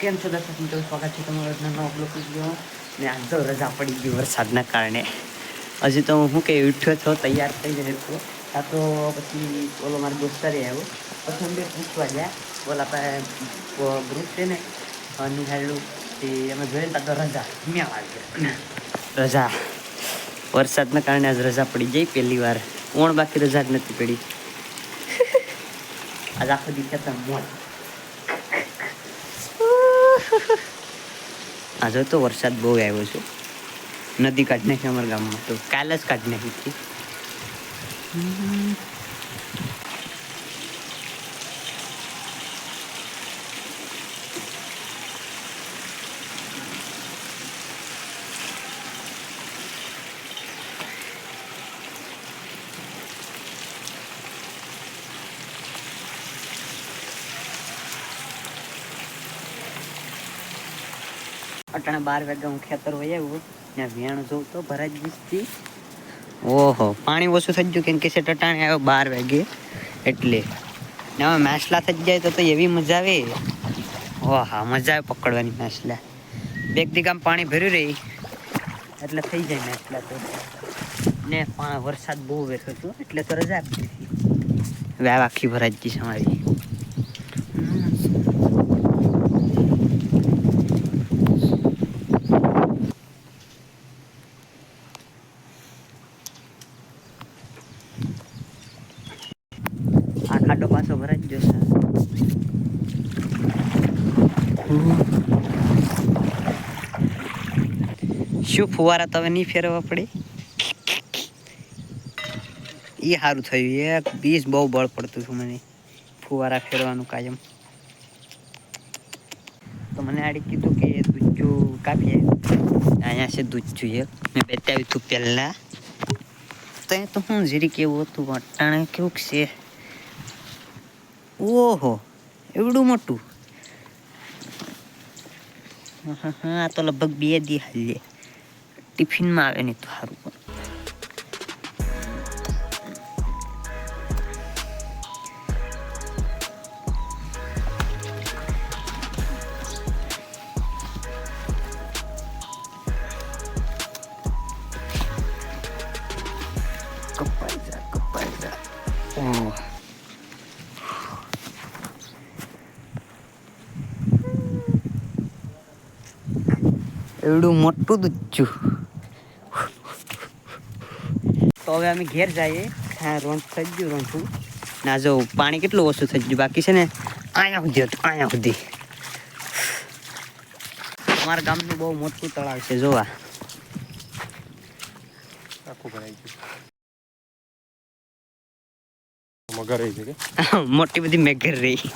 કેમ છો દર્શક મિત્રો? સ્વાગત છે તમારો આજના બ્લોગ વીડિયો ને આજ તો રજા પડી ગઈ વરસાદના કારણે. હજી તો હું કે ઉઠ્યો છો તૈયાર થઈ ગયો છું. આ તો પછી ઓલો મારો દોસ્તારે આવ્યો. પછી અમે પૂછવા ગયા. ઓલા આપણે ગ્રુપ છે ને નિહાળ્યું તે અમે જોઈને તા તો રજા. મેં આવી રજા. વરસાદના કારણે આજ રજા પડી જાય પહેલી વાર. ઓણ બાકી રજા જ નથી પડી. આજ આખો દી ખેતર મોજ. આજે તો વરસાદ બહુ આવ્યો છે. નદી કાઢી નાખી અમારા ગામમાં તો. કાલે જ કાઢી નાખી અટાણે બાર વાગ્યા હું ખેતર હોય આવ્યો. ત્યાં વેણ જોઉં તો ભરાજ દીસથી ઓહો. પાણી ઓછું થઈ ગયું કેમ કે છે ટટાણે આવ્યો બાર વાગે. એટલે ને હવે માછલા થઈ જાય તો તો એવી મજા આવે. ઓહા હા મજા આવે પકડવાની માછલા બેગ દીગામ પાણી ભર્યું રહી એટલે થઈ જાય મેસલા તો. ને વરસાદ બહુ વેઠો હતો એટલે તો રજા આપી હવે આ આખી ભરાજી છે અમારી. ખાડો પાછો ભરાઈ જ જશે. શું ફુવારા તમે નહીં ફેરવવા પડે? એ સારું થયું. એક બીજ બહુ બળ પડતું હતું મને. ફુવારા ફેરવાનું કાયમ. તો મને આડી કીધું કે દૂધજું કાપીએ. અહીંયા છે દૂધજું એક. મેં બતાવ્યું હતું પહેલાં. તો એ તો હું જીરી કેવું હતું? અટાણે કેવું છે? ઓહો એવડું મોટું હા હા આ તો લગભગ બે દી હાલે ટિફિનમાં આવે નહીં તો સારું પણ કપાઈ જા કપાઈ જા ઓહ એવડું મોટું દુચ્ચું તો હવે અમે ઘેર જઈએ. હા રોંઠ થઈ ગયું રોંઠું ના જો પાણી કેટલું ઓછું થઈ ગયું. બાકી છે ને અહીંયા સુધી હતું અહીંયા સુધી. અમારા ગામનું બહુ મોટું તળાવ છે જોવા. મોટી બધી મેઘર રહી.